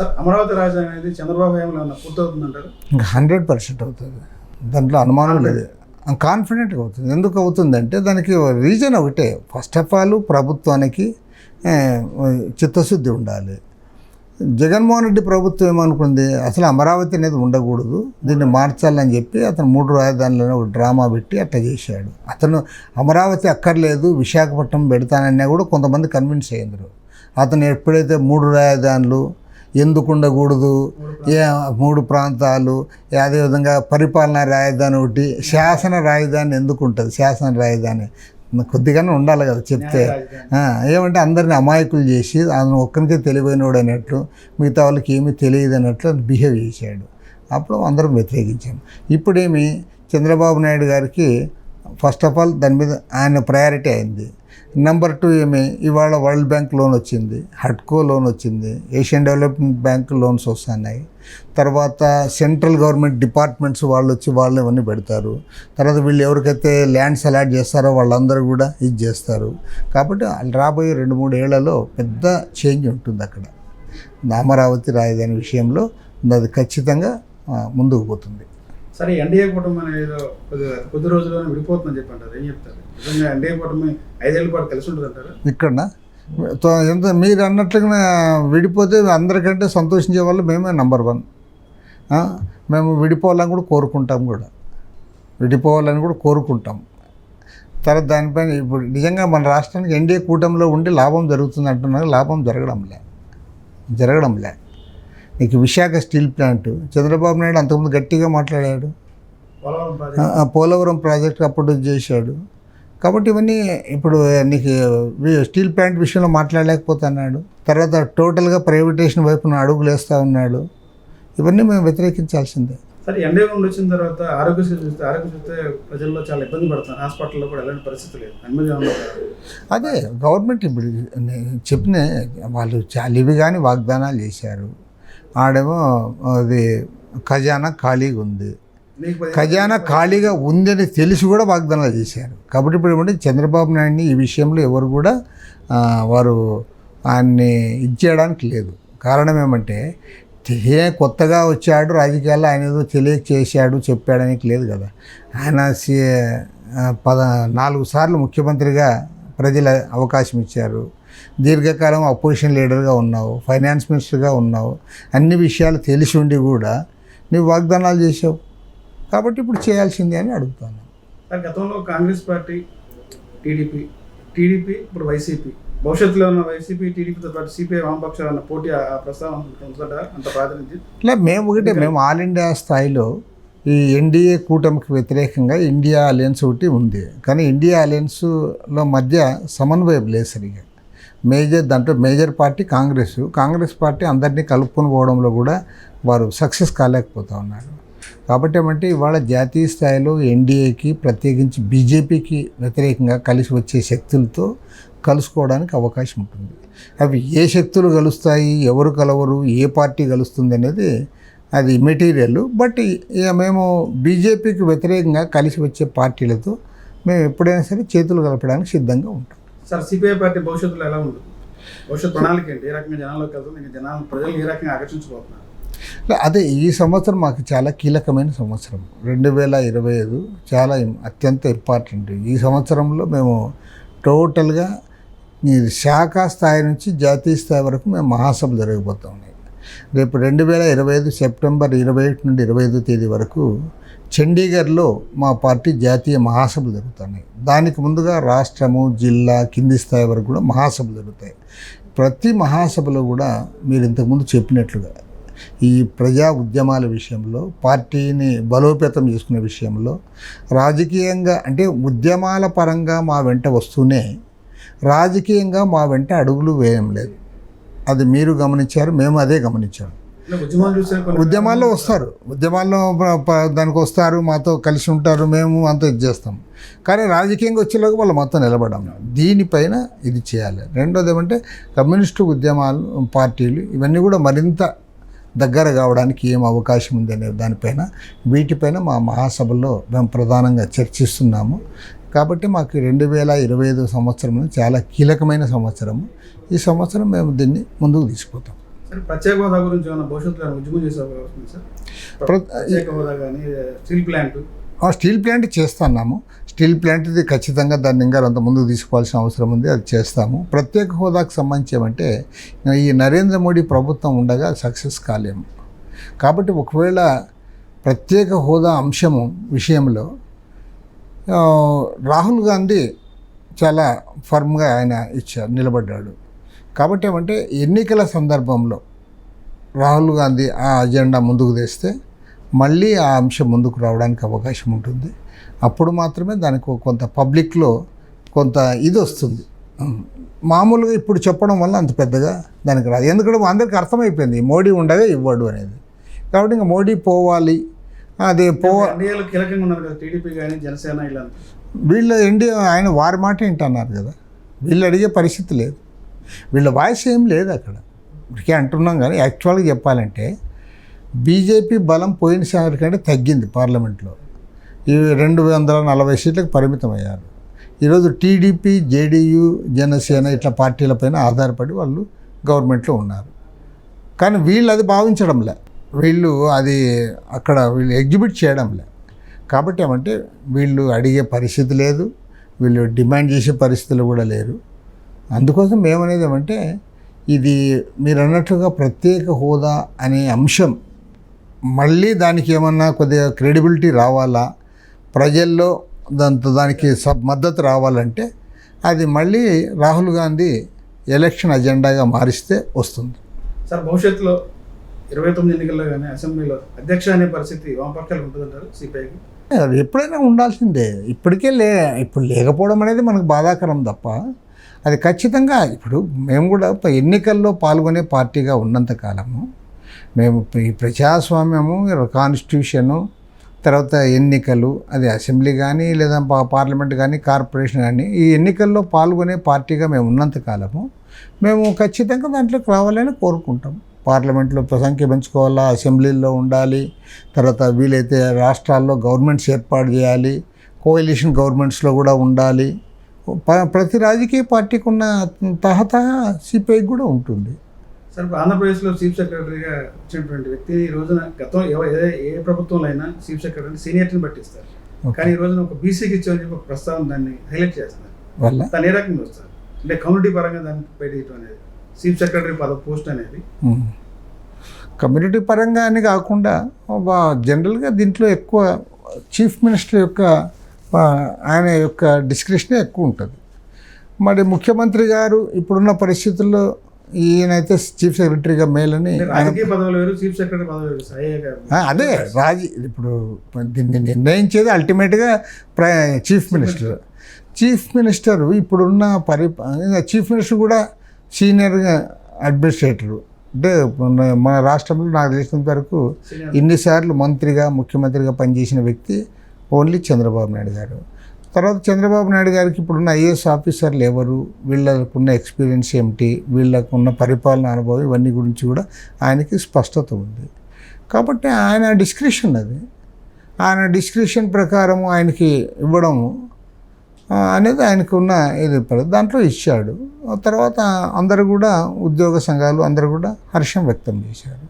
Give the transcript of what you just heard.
Sir Amaravati రాజధాని అనేది చంద్రబాబు హయాంలో పూర్తవుతుందంటారు? హండ్రెడ్ పర్సెంట్ అవుతుంది. దాంట్లో అనుమానం లేదు. కాన్ఫిడెంట్గా అవుతుంది. ఎందుకు అవుతుందంటే దానికి రీజన్ ఒకటే. ఫస్ట్ ఆఫ్ ఆల్ ప్రభుత్వానికి చిత్తశుద్ధి ఉండాలి. జగన్మోహన్ రెడ్డి ప్రభుత్వం ఏమనుకుంది? అసలు అమరావతి అనేది ఉండకూడదు. దీన్ని మార్చాలని చెప్పి అతను మూడు రాజధానులను ఒక డ్రామా పెట్టి అట్లా చేశాడు. అతను అమరావతి అక్కర్లేదు విశాఖపట్నం పెడతానన్నా కూడా కొంతమంది కన్విన్స్ అయ్యిందరు అతను ఎప్పుడైతే మూడు రాజధానులు ఎందుకు ఉండకూడదు ఏ మూడు ప్రాంతాలు? అదేవిధంగా పరిపాలనా రాజధాని ఒకటి శాసన రాజధాని ఎందుకు ఉంటుంది శాసన రాజధాని. కొద్దిగానే ఉండాలి కదా చెప్తే. ఏమంటే అందరిని అమాయకులు చేసి ఆయన ఒక్కరికే తెలివైనవాడు అన్నట్లు మిగతా వాళ్ళకి ఏమీ తెలియదు అన్నట్లు బిహేవ్ చేశాడు. అప్పుడు అందరం వ్యతిరేకించాం. ఇప్పుడేమి చంద్రబాబు నాయుడు గారికి ఫస్ట్ ఆఫ్ ఆల్ దాని మీద ఆయన ప్రయారిటీ అయింది. నెంబర్ టూ ఏమి? ఇవాళ వరల్డ్ బ్యాంక్ లోన్ వచ్చింది. హడ్కో లోన్ వచ్చింది. ఏషియన్ డెవలప్మెంట్ బ్యాంక్ లోన్స్ వస్తున్నాయి. తర్వాత సెంట్రల్ గవర్నమెంట్ డిపార్ట్మెంట్స్ వాళ్ళు వచ్చి వాళ్ళు ఇవన్నీ పెడతారు. తర్వాత వీళ్ళు ఎవరికైతే ల్యాండ్స్ అలాట్ చేస్తారో వాళ్ళందరూ కూడా ఇది చేస్తారు. కాబట్టి రాబోయే రెండు మూడు ఏళ్ళలో పెద్ద చేంజ్ ఉంటుంది అక్కడ. అమరావతి రాజధాని విషయంలో అది ఖచ్చితంగా ముందుకు పోతుంది. సరే ఎన్డీఏ కుటుంబం అనేది కొద్ది కొద్ది రోజుల్లోనే విడిపోతుందని చెప్పి అంటారు. ఏం చెప్తారు? నిజంగా ఎన్డీఏ కుటుంబం ఐదేళ్ళ పాటు కలిసి ఉంటుంది అంటారు? ఇక్కడ ఎంత మీరు అన్నట్లుగా విడిపోతే అందరికంటే సంతోషించే వాళ్ళు మేమే నంబర్ వన్ మేము విడిపోవాలని కూడా కోరుకుంటాం కూడా. విడిపోవాలని కూడా కోరుకుంటాం. తర్వాత దానిపైన ఇప్పుడు నిజంగా మన రాష్ట్రానికి ఎన్డీఏ కూటమిలో ఉండి లాభం జరుగుతుంది అంటున్నారు లాభం జరగడంలే. జరగడంలే. నీకు విశాఖ స్టీల్ ప్లాంట్. చంద్రబాబు నాయుడు అంతకుముందు గట్టిగా మాట్లాడాడు. పోలవరం ప్రాజెక్ట్. అప్పుడు చేశాడు. కాబట్టి ఇవన్నీ ఇప్పుడు నీకు స్టీల్ ప్లాంట్ విషయంలో మాట్లాడలేకపోతున్నాడు. తర్వాత టోటల్గా ప్రైవేటేషన్ వైపున అడుగులు వేస్తూ ఉన్నాడు. ఇవన్నీ మేము వ్యతిరేకించాల్సిందే. సరే ఎన్డీఏ నుండి వచ్చిన తర్వాత ఆరోగ్యశ్రీ చూస్తే ఆరోగ్య చూస్తే ప్రజల్లో చాలా ఇబ్బంది పడుతున్నారు. హాస్పిటల్లో కూడా ఎలాంటి పరిస్థితి లేదు. అదే గవర్నమెంట్ ఇప్పుడు చెప్పిన వాళ్ళు చాలా ఇవి కానీ వాగ్దానాలు చేశారు. ఆడేమో అది ఖజానా ఖాళీగా ఉంది. ఖజానా ఖాళీగా ఉందని తెలిసి కూడా వాగ్దానాలు చేశారు. కాబట్టి ఇప్పుడు ఏమంటే చంద్రబాబు నాయుడిని ఈ విషయంలో ఎవరు కూడా వారు ఆయన్ని ఇచ్చేయడానికి లేదు. కారణం ఏమంటే ఏ కొత్తగా వచ్చాడు రాజకీయాల్లో ఆయన ఏదో తెలియక చేశాడు చెప్పాడానికి లేదు కదా. ఆయన పద నాలుగు సార్లు ముఖ్యమంత్రిగా ప్రజల అవకాశం ఇచ్చారు. దీర్ఘకాలం అపోజిషన్ లీడర్గా ఉన్నావు ఫైనాన్స్ మినిస్టర్గా ఉన్నావు అన్ని విషయాలు తెలిసి ఉండి కూడా నువ్వు వాగ్దానాలు చేసావు కాబట్టి ఇప్పుడు చేయాల్సిందే అని అడుగుతాను. గతంలో కాంగ్రెస్ పార్టీ టీడీపీ టీడీపీ ఇప్పుడు వైసీపీ. భవిష్యత్తులో ఉన్న వైసీపీ టీడీపీతో పాటు సిపిఐ వామపక్షాలు అన్న పోటీ ఆ ప్రస్తావన అంత ప్రాతినిధ్యం. ఇలా మేము ఒకటే మేము ఆల్ ఇండియా స్థాయిలో ఈ ఎన్డీఏ కూటమికి వ్యతిరేకంగా ఇండియా అలయన్స్ ఒకటి ఉంది. కానీ ఇండియా అలయన్స్లో మధ్య సమన్వయం లేదు సరిగా మేజర్ దాంట్లో major party Congress. Congress party అందరినీ కలుపుకొని పోవడంలో కూడా వారు సక్సెస్ కాలేకపోతూ ఉన్నారు. కాబట్టి ఏమంటే ఇవాళ జాతీయ స్థాయిలో ఎన్డీఏకి ప్రత్యేకించి బీజేపీకి వ్యతిరేకంగా కలిసి వచ్చే శక్తులతో కలుసుకోవడానికి అవకాశం ఉంటుంది. అవి ఏ శక్తులు కలుస్తాయి ఎవరు కలవరు ఏ పార్టీ కలుస్తుంది అనేది అది మెటీరియల్. బట్ ఇక మేము బీజేపీకి వ్యతిరేకంగా కలిసి వచ్చే పార్టీలతో మేము ఎప్పుడైనా సరే చేతులు కలపడానికి సిద్ధంగా ఉంటాం. సార్ సిపిఐ పార్టీ భవిష్యత్తులో ఎలా ఉంటుంది? భవిష్యత్ ప్రణాళిక ఏంటి? ఏ రకంగా జనాల్లోకి వెళ్తుంది? ఇంకా ప్రజలు ఏ రకంగా ఆకర్షించబోతున్నారు? అదే ఈ సంవత్సరం మాకు చాలా కీలకమైన సంవత్సరం. రెండు వేల ఇరవై ఐదు చాలా అత్యంత ఇంపార్టెంట్. ఈ సంవత్సరంలో మేము టోటల్గా శాఖ స్థాయి నుంచి జాతీయ స్థాయి వరకు మేము మహాసభలు జరగబోతా ఉన్నాయి రేపు రెండు వేల ఇరవై ఐదు సెప్టెంబర్ ఇరవై ఒకటి నుండి ఇరవై ఐదో తేదీ వరకు చండీగఢ్లో మా పార్టీ జాతీయ మహాసభలు జరుగుతున్నాయి. దానికి ముందుగా రాష్ట్రము జిల్లా కింది స్థాయి వరకు కూడా మహాసభలు జరుగుతాయి. ప్రతి మహాసభలో కూడా మీరు ఇంతకుముందు చెప్పినట్లుగా ఈ ప్రజా ఉద్యమాల విషయంలో పార్టీని బలోపేతం చేసుకునే విషయంలో రాజకీయంగా అంటే ఉద్యమాల పరంగా మా వెంట వస్తూనే రాజకీయంగా మా వెంట అడుగులు వేయం లేదు. అది మీరు గమనించారు మేము అదే గమనించాము ఉద్యమాల్లో వస్తారు. ఉద్యమాల్లో దానికి వస్తారు మాతో కలిసి ఉంటారు మేము అంత ఇది చేస్తాం. కానీ రాజకీయంగా వచ్చేలాగా వాళ్ళు మొత్తం నిలబడాం దీనిపైన ఇది చేయాలి. రెండోది ఏమంటే కమ్యూనిస్టు ఉద్యమాలు పార్టీలు ఇవన్నీ కూడా మరింత దగ్గర కావడానికి ఏం అవకాశం ఉంది అనే దానిపైన వీటిపైన మా మహాసభల్లో మేము ప్రధానంగా చర్చిస్తున్నాము. కాబట్టి మాకు రెండు వేల ఇరవై ఐదు సంవత్సరం చాలా కీలకమైన సంవత్సరము. ఈ సంవత్సరం మేము దీన్ని ముందుకు తీసుకుపోతాం. ప్రత్యేక హోదా గురించి ఏమైనా భవిష్యత్తులో ఉద్యమం చేసే అవకాశం ఉంది సార్? ప్ర- ప్రత్యేక హోదా కానీ స్టీల్ ప్లాంట్? స్టీల్ ప్లాంట్ చేస్తున్నాము. స్టీల్ ప్లాంట్ది ఖచ్చితంగా దాన్ని ఇంకా అంత ముందుకు తీసుకోవాల్సిన అవసరం ఉంది అది చేస్తాము. ప్రత్యేక హోదాకు సంబంధించి ఏమంటే ఈ నరేంద్ర మోడీ ప్రభుత్వం ఉండగా సక్సెస్ కాలేము కాబట్టి ఒకవేళ ప్రత్యేక హోదా అంశము విషయంలో రాహుల్ గాంధీ చాలా ఫర్మ్గా ఆయన ఇచ్చారు నిలబడ్డాడు. కాబట్టి ఏమంటే ఎన్నికల సందర్భంలో రాహుల్ గాంధీ ఆ అజెండా ముందుకు తెస్తే మళ్ళీ ఆ అంశం ముందుకు రావడానికి అవకాశం ఉంటుంది. అప్పుడు మాత్రమే దానికి కొంత పబ్లిక్లో కొంత ఇది వస్తుంది. మామూలుగా ఇప్పుడు చెప్పడం వల్ల అంత పెద్దగా దానికి రాదు. ఎందుకంటే అందరికీ అర్థమైపోయింది మోడీ ఉండగా ఇవ్వడు అనేది. కాబట్టి ఇంకా మోడీ పోవాలి. అది పో ఎన్డీఏలో కీలకంగా ఉన్నారు కదా టీడీపీ కానీ జనసేన ఇలా వీళ్ళ ఇండియా ఆయన వారి మాట వింటున్నారు కదా? వీళ్ళు అడిగే పరిస్థితి లేదు. వీళ్ళ వాయిస్ ఏం లేదు అక్కడ. ఇప్పటికే అంటున్నాం కానీ యాక్చువల్గా చెప్పాలంటే బీజేపీ బలం పోయినసారి కంటే తగ్గింది పార్లమెంట్లో. ఈ రెండు వందల నలభై సీట్లకు పరిమితం అయ్యారు ఈరోజు టీడీపీ జేడీయూ జనసేన ఇట్లా పార్టీలపైన ఆధారపడి వాళ్ళు గవర్నమెంట్లో ఉన్నారు. కానీ వీళ్ళు అది భావించడంలే. వీళ్ళు అది అక్కడ వీళ్ళు ఎగ్జిబిట్ చేయడంలే. కాబట్టి ఏమంటే వీళ్ళు అడిగే పరిస్థితి లేదు. వీళ్ళు డిమాండ్ చేసే పరిస్థితులు కూడా లేరు. అందుకోసం మేమనేది ఏమంటే ఇది మీరు అన్నట్లుగా ప్రత్యేక హోదా అనే అంశం. మళ్ళీ దానికి ఏమన్నా కొద్దిగా క్రెడిబిలిటీ రావాలా? ప్రజల్లో దాంతో దానికి సబ్ మద్దతు రావాలంటే అది మళ్ళీ రాహుల్ గాంధీ ఎలక్షన్ అజెండాగా మారిస్తే వస్తుంది. సార్ భవిష్యత్తులో ఇరవై తొమ్మిది ఎన్నికల్లో కానీ అసెంబ్లీలో అధ్యక్ష అనే పరిస్థితి వామపక్షాలు ఉంటుందంటారు సిపిఐకి? అది ఎప్పుడైనా ఉండాల్సిందే. ఇప్పటికే లే ఇప్పుడు లేకపోవడం అనేది మనకు బాధాకరం తప్ప అది ఖచ్చితంగా ఇప్పుడు మేము కూడా ఎన్నికల్లో పాల్గొనే పార్టీగా ఉన్నంత కాలము. మేము ఈ ప్రజాస్వామ్యము కాన్స్టిట్యూషను తర్వాత ఎన్నికలు అది అసెంబ్లీ కానీ లేదా పార్లమెంట్ కానీ కార్పొరేషన్ కానీ ఈ ఎన్నికల్లో పాల్గొనే పార్టీగా మేము ఉన్నంత కాలము. మేము ఖచ్చితంగా దాంట్లోకి రావాలని కోరుకుంటాం. పార్లమెంట్లో సంఖ్య పెంచుకోవాలా అసెంబ్లీల్లో ఉండాలి తర్వాత వీలైతే రాష్ట్రాల్లో గవర్నమెంట్స్ ఏర్పాటు చేయాలి కోalition గవర్నమెంట్స్లో కూడా ఉండాలి. ప్రతి రాజకీయ పార్టీకి ఉన్న తహతహ సిపిఐకి కూడా ఉంటుంది. సార్ ఇప్పుడు ఆంధ్రప్రదేశ్లో చీఫ్ సెక్రటరీగా వచ్చినటువంటి వ్యక్తి ఈ రోజున గతం ఏ ఏ ప్రభుత్వంలో అయినా చీఫ్ సెక్రటరీ సీనియర్ని బట్టి ఇస్తారు కానీ ఈ రోజున ఒక బీసీకి ఇచ్చామని చెప్పి ఒక ప్రస్తావన దాన్ని హైలైట్ చేస్తున్నారు. వల్ల? దాని ఏ రకంగా వస్తారు? అంటే కమ్యూనిటీ పరంగా దాన్ని పెట్టడం అనేది చీఫ్ సెక్రటరీ పద పోస్ట్ అనేది. కమ్యూనిటీ పరంగా అని కాకుండా జనరల్గా దీంట్లో ఎక్కువ చీఫ్ మినిస్టర్ యొక్క ఆయన యొక్క డిస్క్రిప్షనే ఎక్కువ ఉంటుంది. మరి ముఖ్యమంత్రి గారు ఇప్పుడున్న పరిస్థితుల్లో ఈయనైతే చీఫ్ సెక్రటరీగా మేలని అదే రాజీ ఇప్పుడు దీన్ని నిర్ణయించేది అల్టిమేట్గా ప్ర చీఫ్ మినిస్టర్ చీఫ్ మినిస్టర్ ఇప్పుడున్న పరి చీఫ్ మినిస్టర్ కూడా సీనియర్గా అడ్మినిస్ట్రేటరు అంటే మన- రాష్ట్రంలో నాకు తెలిసినంత వరకు ఇన్నిసార్లు మంత్రిగా ముఖ్యమంత్రిగా పనిచేసిన వ్యక్తి. ఓన్లీ చంద్రబాబు నాయుడు గారు. తర్వాత చంద్రబాబు నాయుడు గారికి ఇప్పుడున్న ఐఏఎస్ ఆఫీసర్లు ఎవరు? వీళ్ళకున్న ఎక్స్పీరియన్స్ ఏమిటి? వీళ్ళకున్న పరిపాలన అనుభవం ఇవన్నీ గురించి కూడా ఆయనకి స్పష్టత ఉంది. కాబట్టి ఆయన డిస్క్రిప్షన్ అది. ఆయన డిస్క్రిప్షన్ ప్రకారం ఆయనకి ఇవ్వడము అనేది ఆయనకు ఉన్న ఇది దాంట్లో ఇచ్చాడు. తర్వాత అందరు కూడా ఉద్యోగ సంఘాలు అందరు కూడా హర్షం వ్యక్తం చేశారు.